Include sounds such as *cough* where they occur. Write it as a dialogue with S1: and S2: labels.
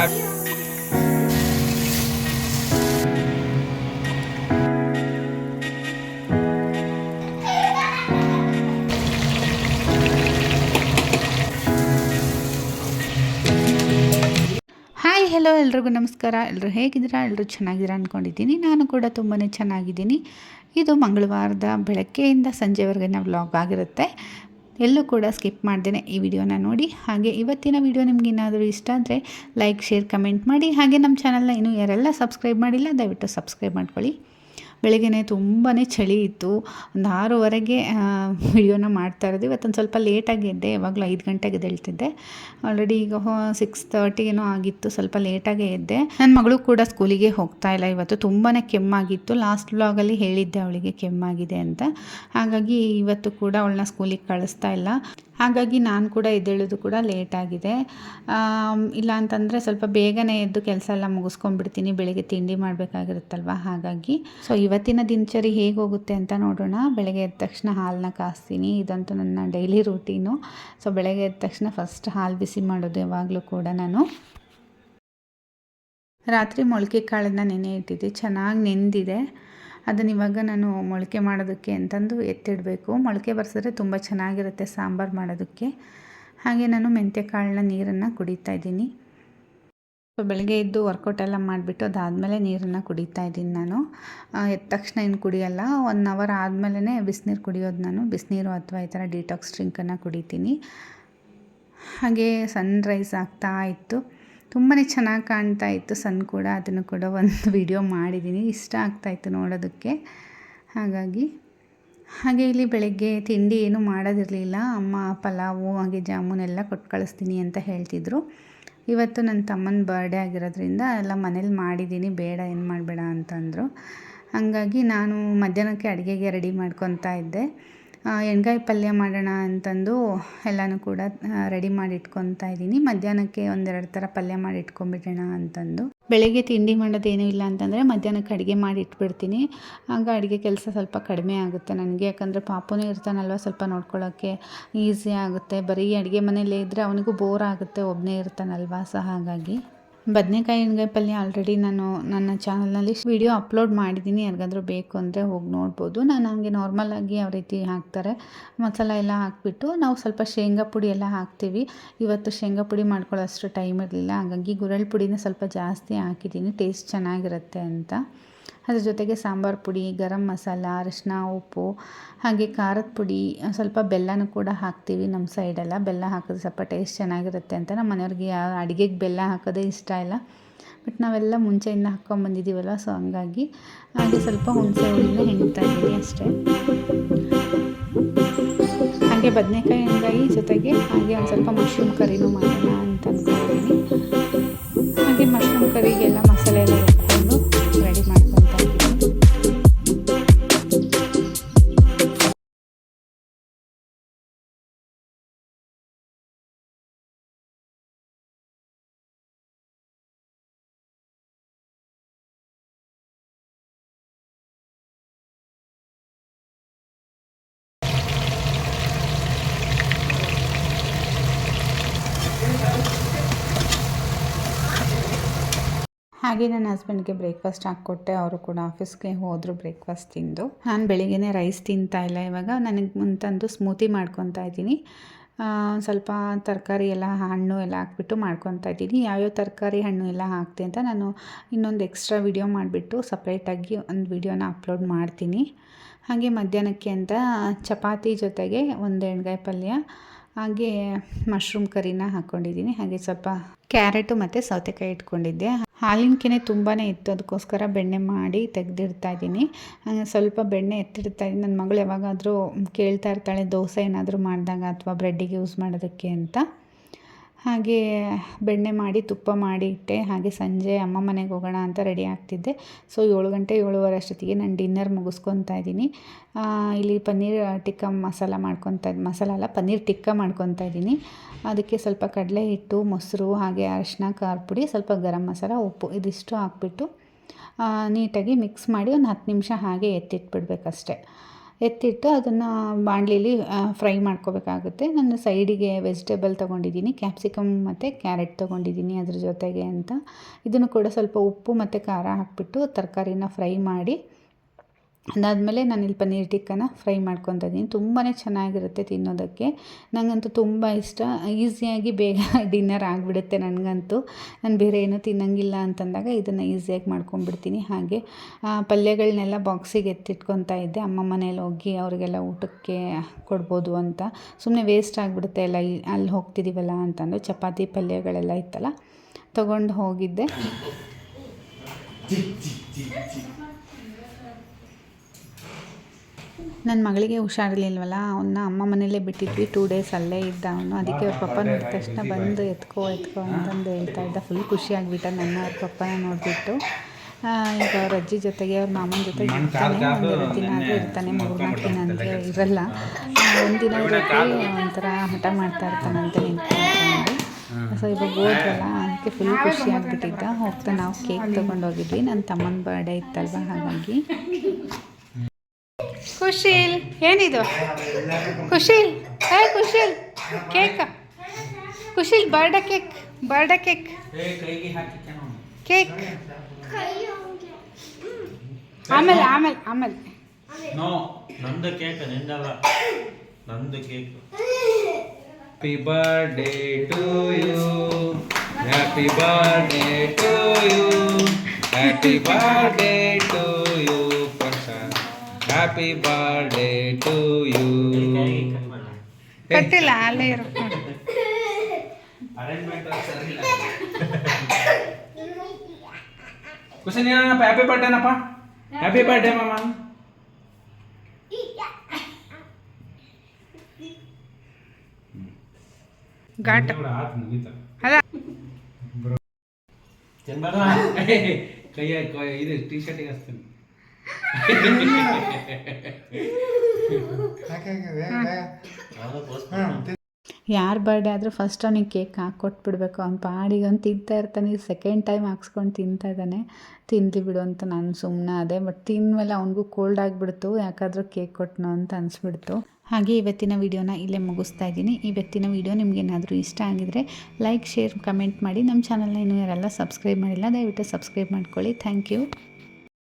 S1: Hi hello ಎಲ್ರಿಗೂ ನಮಸ್ಕಾರ. ಎಲ್ಲರೂ ಹೇಗಿದ್ದೀರಾ? ಎಲ್ಲರೂ ಚೆನ್ನಾಗಿದ್ದೀರಾ ಅಂದ್ಕೊಂಡಿದ್ದೀನಿ ನಾನು ಕೂಡ ತುಂಬಾ ಚೆನ್ನಾಗಿದ್ದೀನಿ. ಇದು ಮಂಗಳವಾರದ ಬೆಳಗ್ಗೆಯಿಂದ ಸಂಜೆವರೆಗಿನ ವ್ಲಾಗ್ ಆಗಿರುತ್ತೆ. ಎಲ್ಲೂ ಕೂಡ ಸ್ಕಿಪ್ ಮಾಡ್ದೇನೆ ಈ ವಿಡಿಯೋನ ನೋಡಿ. ಹಾಗೆ ಇವತ್ತಿನ ವಿಡಿಯೋ ನಿಮ್ಗೆ ಏನಾದರೂ ಇಷ್ಟ ಆದರೆ ಲೈಕ್ ಶೇರ್ ಕಮೆಂಟ್ ಮಾಡಿ. ಹಾಗೆ ನಮ್ಮ ಚಾನಲ್ನ ಇನ್ನೂ ಯಾರೆಲ್ಲ ಸಬ್ಸ್ಕ್ರೈಬ್ ಮಾಡಿಲ್ಲ, ದಯವಿಟ್ಟು ಸಬ್ಸ್ಕ್ರೈಬ್ ಮಾಡ್ಕೊಳ್ಳಿ. ಬೆಳಗ್ಗೆ ತುಂಬಾ ಚಳಿ ಇತ್ತು. ಒಂದು ಆರೂವರೆಗೆ ವಿಡಿಯೋನ ಮಾಡ್ತಾ ಇರೋದು. ಇವತ್ತೊಂದು ಸ್ವಲ್ಪ ಲೇಟಾಗಿ ಎದ್ದೆ. ಯಾವಾಗಲೂ ಐದು ಗಂಟೆಗೆ ಎದ್ದೇಳ್ತಿದ್ದೆ. ಆಲ್ರೆಡಿ ಈಗ ಸಿಕ್ಸ್ ತರ್ಟಿಗೇನೋ ಆಗಿತ್ತು. ಸ್ವಲ್ಪ ಲೇಟಾಗೇ ಎದ್ದೆ. ನನ್ನ ಮಗಳು ಕೂಡ ಸ್ಕೂಲಿಗೆ ಹೋಗ್ತಾ ಇಲ್ಲ ಇವತ್ತು. ತುಂಬಾ ಕೆಮ್ಮಾಗಿತ್ತು. ಲಾಸ್ಟ್ ವ್ಲಾಗಲ್ಲಿ ಹೇಳಿದ್ದೆ ಅವಳಿಗೆ ಕೆಮ್ಮಾಗಿದೆ ಅಂತ. ಹಾಗಾಗಿ ಇವತ್ತು ಕೂಡ ಅವಳನ್ನ ಸ್ಕೂಲಿಗೆ ಕಳಿಸ್ತಾ ಇಲ್ಲ. ಹಾಗಾಗಿ ನಾನು ಕೂಡ ಎದ್ದೇಳೋದು ಕೂಡ ಲೇಟಾಗಿದೆ ಇಲ್ಲ ಅಂತಂದರೆ ಸ್ವಲ್ಪ ಬೇಗನೆ ಎದ್ದು ಕೆಲಸ ಎಲ್ಲ ಮುಗಿಸ್ಕೊಂಡ್ಬಿಡ್ತೀನಿ. ಬೆಳಿಗ್ಗೆ ತಿಂಡಿ ಮಾಡಬೇಕಾಗಿರುತ್ತಲ್ವ? ಹಾಗಾಗಿ. ಸೊ ಇವತ್ತಿನ ದಿನಚರಿ ಹೇಗೆ ಹೋಗುತ್ತೆ ಅಂತ ನೋಡೋಣ. ಬೆಳಗ್ಗೆ ಎದ್ದ ತಕ್ಷಣ ಹಾಲನ್ನ ಕಾಸ್ತೀನಿ. ಇದಂತೂ ನನ್ನ ಡೈಲಿ ರೂಟೀನು ಸೊ ಬೆಳಗ್ಗೆ ಎದ್ದ ತಕ್ಷಣ ಫಸ್ಟ್ ಹಾಲು ಬಿಸಿ ಮಾಡೋದು ಯಾವಾಗಲೂ ಕೂಡ ನಾನು. ರಾತ್ರಿ ಮೊಳಕೆ ಕಾಳನ್ನು ನೆನೆ ಇಟ್ಟಿದ್ದೆ. ಚೆನ್ನಾಗಿ ನೆಂದಿದೆ. ಅದನ್ನು ಇವಾಗ ನಾನು ಮೊಳಕೆ ಮಾಡೋದಕ್ಕೆ ಅಂತಂದು ಎತ್ತಿಡಬೇಕು. ಮೊಳಕೆ ಬರ್ಸಿದ್ರೆ ತುಂಬ ಚೆನ್ನಾಗಿರುತ್ತೆ ಸಾಂಬಾರು ಮಾಡೋದಕ್ಕೆ. ಹಾಗೆ ನಾನು ಮೆಂತ್ಯ ಕಾಳನ್ನ ನೀರನ್ನು ಕುಡಿತಾ ಇದ್ದೀನಿ. ಸೊ ಬೆಳಗ್ಗೆ ಎದ್ದು ವರ್ಕೌಟ್ ಎಲ್ಲ ಮಾಡಿಬಿಟ್ಟು ಅದಾದಮೇಲೆ ನೀರನ್ನು ಕುಡಿತಾ ಇದ್ದೀನಿ ನಾನು. ಎದ್ದ ತಕ್ಷಣ ಏನು ಕುಡಿಯಲ್ಲ ಒನ್ ಅವರ್ ಆದಮೇಲೆ ಬಿಸಿನೀರು ಕುಡಿಯೋದು ನಾನು. ಬಿಸಿನೀರು ಅಥವಾ ಈ ಥರ ಡಿಟಾಕ್ಸ್ ಡ್ರಿಂಕನ್ನು ಕುಡಿತೀನಿ. ಹಾಗೆ ಸನ್ರೈಸ್ ಆಗ್ತಾ ಇತ್ತು. ತುಂಬಾ ಚೆನ್ನಾಗಿ ಕಾಣ್ತಾ ಇತ್ತು ಸನ್ ಕೂಡ. ಅದನ್ನು ಕೂಡ ಒಂದು *laughs* ವಿಡಿಯೋ ಮಾಡಿದ್ದೀನಿ ಇಷ್ಟ ಆಗ್ತಾಯಿತ್ತು ನೋಡೋದಕ್ಕೆ. ಹಾಗಾಗಿ, ಹಾಗೆ ಇಲ್ಲಿ ಬೆಳಗ್ಗೆ ತಿಂಡಿ ಏನು ಮಾಡೋದಿರಲಿಲ್ಲ. ಅಮ್ಮ, ಪಲಾವು, ಹಾಗೆ ಜಾಮೂನೆಲ್ಲ ಕೊಟ್ಟು ಕಳಿಸ್ತೀನಿ ಅಂತ ಹೇಳ್ತಿದ್ರು. ಇವತ್ತು ನನ್ನ ತಮ್ಮನ ಬರ್ಡೇ ಆಗಿರೋದ್ರಿಂದ ಎಲ್ಲ ಮನೇಲಿ ಮಾಡಿದ್ದೀನಿ, ಬೇಡ, ಏನು ಮಾಡಬೇಡ ಅಂತಂದರು. ಹಾಗಾಗಿ ನಾನು ಮಧ್ಯಾಹ್ನಕ್ಕೆ ಅಡುಗೆಗೆ ರೆಡಿ ಮಾಡ್ಕೊತಾ ಇದ್ದೆ. ಎಣ್ಗಾಯಿ ಪಲ್ಯ ಮಾಡೋಣ ಅಂತಂದು ಎಲ್ಲನೂ ಕೂಡ ರೆಡಿ ಮಾಡಿ ಇಟ್ಕೊತಾ ಇದ್ದೀನಿ. ಮಧ್ಯಾಹ್ನಕ್ಕೆ ಒಂದೆರಡು ಥರ ಪಲ್ಯ ಮಾಡಿ ಇಟ್ಕೊಂಡ್ಬಿಡೋಣ ಅಂತಂದು. ಬೆಳಗ್ಗೆ ತಿಂಡಿ ಮಾಡೋದೇನೂ ಇಲ್ಲ ಅಂತಂದರೆ ಮಧ್ಯಾಹ್ನಕ್ಕೆ ಅಡುಗೆ ಮಾಡಿ ಇಟ್ಬಿಡ್ತೀನಿ. ಆಗ ಅಡುಗೆ ಕೆಲಸ ಸ್ವಲ್ಪ ಕಡಿಮೆ ಆಗುತ್ತೆ ನನಗೆ. ಯಾಕಂದರೆ ಪಾಪುನೇ ಇರ್ತಾನಲ್ವ ಸ್ವಲ್ಪ ನೋಡ್ಕೊಳ್ಳೋಕ್ಕೆ ಈಸಿ ಆಗುತ್ತೆ. ಬರೀ ಅಡುಗೆ ಮನೇಲೇ ಇದ್ದರೆ ಅವನಿಗೂ ಬೋರ್ ಆಗುತ್ತೆ ಒಬ್ಬನೇ ಇರ್ತಾನಲ್ವ. ಸೊ ಹಾಗಾಗಿ. ಬದನೆಕಾಯಿ ಎಣ್ಗಾಯಿ ಪಲ್ಯ ಆಲ್ರೆಡಿ ನಾನು ನನ್ನ ಚಾನಲ್ನಲ್ಲಿ ವಿಡಿಯೋ ಅಪ್ಲೋಡ್ ಮಾಡಿದ್ದೀನಿ. ಯಾರಿಗಾದರೂ ಬೇಕು ಅಂದರೆ ಹೋಗಿ ನೋಡ್ಬೋದು. ನಾನು ಹಂಗೆ ನಾರ್ಮಲಾಗಿ ಯಾವ ರೀತಿ ಹಾಕ್ತಾರೆ, ಮಸಾಲ ಎಲ್ಲ ಹಾಕ್ಬಿಟ್ಟು ನಾವು ಸ್ವಲ್ಪ ಶೇಂಗಾ ಪುಡಿ ಎಲ್ಲ ಹಾಕ್ತೀವಿ. ಇವತ್ತು ಶೇಂಗಾ ಪುಡಿ ಮಾಡ್ಕೊಳ್ಳೋಷ್ಟು ಟೈಮ್ ಇರಲಿಲ್ಲ. ಹಾಗಾಗಿ ಗುರಳ್ ಪುಡಿನ ಸ್ವಲ್ಪ ಜಾಸ್ತಿ ಹಾಕಿದ್ದೀನಿ. ಟೇಸ್ಟ್ ಚೆನ್ನಾಗಿರುತ್ತೆ ಅಂತ. ಅದ್ರ ಜೊತೆಗೆ ಸಾಂಬಾರು ಪುಡಿ, ಗರಂ ಮಸಾಲ ಅರಿಶಿನ ಉಪ್ಪು, ಹಾಗೆ ಖಾರದ ಪುಡಿ, ಸ್ವಲ್ಪ ಬೆಲ್ಲನೂ ಕೂಡ ಹಾಕ್ತೀವಿ ನಮ್ಮ ಸೈಡೆಲ್ಲ. ಬೆಲ್ಲ ಹಾಕಿದ್ರೆ ಸ್ವಲ್ಪ ಟೇಸ್ಟ್ ಚೆನ್ನಾಗಿರುತ್ತೆ ಅಂತ. ನಮ್ಮ ಮನೆಯವ್ರಿಗೆ ಅಡುಗೆಗೆ ಬೆಲ್ಲ ಹಾಕೋದೇ ಇಷ್ಟ ಇಲ್ಲ. ಬಟ್ ನಾವೆಲ್ಲ ಮುಂಚೆಯಿಂದ ಹಾಕ್ಕೊಂಬಂದಿದ್ದೀವಲ್ವ ಸೊ ಹಂಗಾಗಿ ಹಾಗೆ ಸ್ವಲ್ಪ ಹುಣಸೆ ಹುಳಿನ ಹೆಣ್ತಾ ಇದ್ದೀನಿ ಅಷ್ಟೇ. ಹಾಗೆ ಬದನೆಕಾಯಿ ಹಂಗಾಗಿ ಜೊತೆಗೆ ಹಾಗೆ ಒಂದು ಸ್ವಲ್ಪ ಮಶ್ರೂಮ್ ಕರಿನೂ ಮಾಡೋಣ ಅಂತ ಅಂದ್ಕೊಂಡಿದ್ದೀನಿ ಹಾಗೆ ನನ್ನ ಹಸ್ಬೆಂಡ್ಗೆ ಬ್ರೇಕ್ಫಾಸ್ಟ್ ಹಾಕ್ಕೊಟ್ಟೆ, ಅವರು ಕೂಡ ಆಫೀಸ್ಗೆ ಹೋದರು ಬ್ರೇಕ್ಫಾಸ್ಟ್ ತಿಂದು. ನಾನು ಬೆಳಿಗ್ಗೆ ರೈಸ್ ತಿಂತಾ ಇಲ್ಲ ಇವಾಗ, ನನಗೆ ಮುಂತಂದು ಸ್ಮೂತಿ ಮಾಡ್ಕೊತಾ ಇದ್ದೀನಿ. ಸ್ವಲ್ಪ ತರಕಾರಿ ಎಲ್ಲ, ಹಣ್ಣು ಎಲ್ಲ ಹಾಕ್ಬಿಟ್ಟು ಮಾಡ್ಕೊತಾ ಇದ್ದೀನಿ. ಯಾವ್ಯಾವ ತರಕಾರಿ ಹಣ್ಣು ಎಲ್ಲ ಹಾಕ್ತೆ ಅಂತ ನಾನು ಇನ್ನೊಂದು ಎಕ್ಸ್ಟ್ರಾ ವಿಡಿಯೋ ಮಾಡಿಬಿಟ್ಟು ಸಪ್ರೇಟಾಗಿ ಒಂದು ವಿಡಿಯೋನ ಅಪ್ಲೋಡ್ ಮಾಡ್ತೀನಿ. ಹಾಗೆ ಮಧ್ಯಾಹ್ನಕ್ಕೆ ಅಂತ ಚಪಾತಿ ಜೊತೆಗೆ ಒಂದು ಎಣ್ಗಾಯಿ ಪಲ್ಯ ಹಾಗೆ ಮಶ್ರೂಮ್ ಕರಿನ ಹಾಕ್ಕೊಂಡಿದ್ದೀನಿ ಹಾಗೆ ಸ್ವಲ್ಪ ಕ್ಯಾರೆಟು ಮತ್ತು ಸೌತೆಕಾಯಿ ಇಟ್ಕೊಂಡಿದ್ದೆ. ಹಾಲಿನ ಕೆನೆ ತುಂಬಾ ಇತ್ತು. ಅದಕ್ಕೋಸ್ಕರ ಬೆಣ್ಣೆ ಮಾಡಿ ತೆಗೆದಿಡ್ತಾ ಇದ್ದೀನಿ. ಸ್ವಲ್ಪ ಬೆಣ್ಣೆ ಎತ್ತಿಡ್ತಾ ಇದ್ದೀನಿ. ನನ್ನ ಮಗಳು ಯಾವಾಗಾದರೂ ಕೇಳ್ತಾ ಇರ್ತಾಳೆ, ದೋಸೆ ಏನಾದರೂ ಮಾಡಿದಾಗ ಅಥವಾ ಬ್ರೆಡ್ಡಿಗೆ ಯೂಸ್ ಮಾಡೋದಕ್ಕೆ ಅಂತ. ಹಾಗೆ ಬೆಣ್ಣೆ ಮಾಡಿ ತುಪ್ಪ ಮಾಡಿ ಇಟ್ಟೆ. ಹಾಗೆ ಸಂಜೆ ಅಮ್ಮ ಮನೆಗೆ ಹೋಗೋಣ ಅಂತ ರೆಡಿ ಆಗ್ತಿದ್ದೆ. ಸೊ ಏಳು ಗಂಟೆ ಏಳುವರೆ ಅಷ್ಟೊತ್ತಿಗೆ ನಾನು ಡಿನ್ನರ್ ಮುಗಿಸ್ಕೊತಾ ಇದ್ದೀನಿ. ಇಲ್ಲಿ ಪನ್ನೀರ್ ಟಿಕ್ಕ ಮಸಾಲ ಮಾಡ್ಕೊತಾ, ಮಸಾಲ ಅಲ್ಲ, ಪನ್ನೀರ್ ಟಿಕ್ಕ ಮಾಡ್ಕೊತಾ ಇದ್ದೀನಿ. ಅದಕ್ಕೆ ಸ್ವಲ್ಪ ಕಡಲೆ ಹಿಟ್ಟು, ಮೊಸರು, ಹಾಗೆ ಅರಿಶಿನ, ಖಾರ ಪುಡಿ, ಸ್ವಲ್ಪ ಗರಂ ಮಸಾಲ, ಉಪ್ಪು ಇದಿಷ್ಟು ಹಾಕ್ಬಿಟ್ಟು ನೀಟಾಗಿ ಮಿಕ್ಸ್ ಮಾಡಿ ಒಂದು ಹತ್ತು ನಿಮಿಷ ಹಾಗೆ ಎತ್ತಿಟ್ಬಿಡ್ಬೇಕಷ್ಟೆ. ಎತ್ತಿಟ್ಟು ಅದನ್ನು ಬಾಣಲಿಲಿ ಫ್ರೈ ಮಾಡ್ಕೋಬೇಕಾಗುತ್ತೆ. ನಾನು ಸೈಡಿಗೆ ವೆಜಿಟೇಬಲ್ ತೊಗೊಂಡಿದ್ದೀನಿ ಕ್ಯಾಪ್ಸಿಕಮ್ ಮತ್ತು ಕ್ಯಾರೆಟ್ ತೊಗೊಂಡಿದ್ದೀನಿ ಅದ್ರ ಜೊತೆಗೆ ಅಂತ. ಇದನ್ನು ಕೂಡ ಸ್ವಲ್ಪ ಉಪ್ಪು ಮತ್ತು ಖಾರ ಹಾಕಿಬಿಟ್ಟು ತರಕಾರಿನ ಫ್ರೈ ಮಾಡಿ ಅದಾದಮೇಲೆ ನಾನಿಲ್ಲಿ ಪನ್ನೀರ್ ಟಿಕ್ಕನ ಫ್ರೈ ಮಾಡ್ಕೊತ ಇದ್ದೀನಿ. ತುಂಬಾ ಚೆನ್ನಾಗಿರುತ್ತೆ ತಿನ್ನೋದಕ್ಕೆ. ನನಗಂತೂ ತುಂಬ ಇಷ್ಟ. ಈಸಿಯಾಗಿ ಬೇಗ *laughs* ಡಿನ್ನರ್ ಆಗಿಬಿಡುತ್ತೆ ನನಗಂತೂ. ನಾನು ಬೇರೆ ಏನೂ ತಿನ್ನಂಗಿಲ್ಲ ಅಂತಂದಾಗ ಇದನ್ನು ಈಸಿಯಾಗಿ ಮಾಡ್ಕೊಂಡ್ಬಿಡ್ತೀನಿ. ಹಾಗೆ ಪಲ್ಯಗಳನ್ನೆಲ್ಲ ಬಾಕ್ಸಿಗೆ ಎತ್ತಿಟ್ಕೊತಾ ಇದ್ದೆ. ಅಮ್ಮ ಮನೇಲಿ ಹೋಗಿ ಅವರಿಗೆಲ್ಲ ಊಟಕ್ಕೆ ಕೊಡ್ಬೋದು ಅಂತ. ಸುಮ್ಮನೆ ವೇಸ್ಟ್ ಆಗಿಬಿಡುತ್ತೆ. ಎಲ್ಲ ಅಲ್ಲಿ ಹೋಗ್ತಿದ್ದೀವಲ್ಲ ಅಂತಂದು ಚಪಾತಿ ಪಲ್ಯಗಳೆಲ್ಲ ಇತ್ತಲ್ಲ, ತೊಗೊಂಡು ಹೋಗಿದ್ದೆ. ನನ್ನ ಮಗಳಿಗೆ ಹುಷಾರಿರ್ಲಿಲ್ವಲ್ಲ ಅವನ್ನ ಅಮ್ಮ ಮನೇಲೇ ಬಿಟ್ಟಿದ್ವಿ ಟೂ ಡೇಸ್ ಅಲ್ಲೇ ಇದ್ದ ಅವನು. ಅದಕ್ಕೆ ಅವ್ರ ಪಪ್ಪ ನೋಡಿದ ತಕ್ಷಣ ಬಂದು ಎತ್ಕೋ ಎತ್ಕೋ ಅಂತಂದು ಹೇಳ್ತಾ ಇದ್ದ. ಫುಲ್ ಖುಷಿಯಾಗಿಬಿಟ್ಟ ನನ್ನ ಅವ್ರ ಪಪ್ಪನ ನೋಡಿಬಿಟ್ಟು. ಈಗ ಅವ್ರ ಅಜ್ಜಿ ಜೊತೆಗೆ ಅವ್ರ ಮಾಮನ ಜೊತೆಗೆ ಇರ್ತಾನೆ ಒಂದೆರಡು ದಿನ ಆದರೂ ಇರ್ತಾನೆ ಮೂರ್ನಾಲ್ಕು ದಿನ ಅಂದರೆ ಇರಲ್ಲ. ಒಂದಿನ ಜೊತೆ ಒಂಥರ ಹಠ ಮಾಡ್ತಾ ಇರ್ತಾನಂತೆ ನಿಂತ್ಕೊಂಡು ಸೊ ಇವಾಗ ಹೋದ್ರಲ್ಲ ಅದಕ್ಕೆ ಫುಲ್ ಖುಷಿ ಆಗಿಬಿಟ್ಟಿದ್ದ ಹೋಗ್ತಾ ನಾವು ಕೇಕ್ ತೊಗೊಂಡೋಗಿದ್ವಿ. ನನ್ನ ತಮ್ಮನ ಬರ್ಡೇ ಇತ್ತಲ್ವ ಹಾಗಾಗಿ. ಖುಷಿಲ್ ಏನಿದು? ಖುಷಿಲ್ ಹೇ ಖುಷಿಲ್ cake. ಖುಷಿಲ್ birthday cake birthday cake. Cake. ಆಮೇಲೆ ಆಮೇಲೆ ಆಮೇಲೆ.
S2: ನಂದು ಕೇಕ್ ನಿಂದಲ್ಲ ನಂದು cake. Happy birthday to you happy birthday to you happy birthday to you happy birthday to you
S1: ಕಟ್ಟಿಲ್ಲ ಅಲ್ಲೇ ಇರೋ.
S2: ನೀನಪ್ಪ ಹ್ಯಾಪಿ ಬರ್ಡೇನಪ್ಪ ಹ್ಯಾಪಿ ಬರ್ಡೇ ಮಾಮ.
S1: ಘಾಟ್. ಅಲ್ಲ.
S2: ಕೈ ಇದು ಟೀ ಶರ್ಟಿಗೆ ಹಚ್ತೀನಿ. *laughs*
S1: ಯಾರ ಬರ್ಡೇ ಆದರೂ ಫಸ್ಟ್ ಅವನಿಗೆ ಕೇಕ್ ಹಾಕ್ಕೊಟ್ಬಿಡ್ಬೇಕು ಅವ್ನು ಪಾಡಿಗೆ ಅವ್ನು ತಿಂತಾ ಇರ್ತಾನೆ. ಸೆಕೆಂಡ್ ಟೈಮ್ ಹಾಕ್ಸ್ಕೊಂಡು ತಿಂತಾ ಇದ್ದಾನೆ. ತಿಂದು ಬಿಡು ಅಂತ ನಾನು ಸುಮ್ಮನೆ ಅದೇ ಬಟ್ ತಿಂದಮೇಲೆ ಅವನಿಗೂ ಕೋಲ್ಡ್ ಆಗಿಬಿಡ್ತು. ಯಾಕಾದರೂ ಕೇಕ್ ಕೊಟ್ಟನು ಅಂತ ಅನಿಸ್ಬಿಡ್ತು. ಹಾಗೆ ಇವತ್ತಿನ ವಿಡಿಯೋನ ಇಲ್ಲೇ ಮುಗಿಸ್ತಾ ಇದ್ದೀನಿ. ಇವತ್ತಿನ ವಿಡಿಯೋ ನಿಮಗೇನಾದರೂ ಇಷ್ಟ ಆಗಿದರೆ ಲೈಕ್ ಶೇರ್ ಕಮೆಂಟ್ ಮಾಡಿ. ನಮ್ಮ ಚಾನಲ್ನ ಇನ್ನೂ ಯಾರೆಲ್ಲ ಸಬ್ಸ್ಕ್ರೈಬ್ ಮಾಡಿಲ್ಲ, ದಯವಿಟ್ಟು ಸಬ್ಸ್ಕ್ರೈಬ್ ಮಾಡ್ಕೊಳ್ಳಿ. Thank you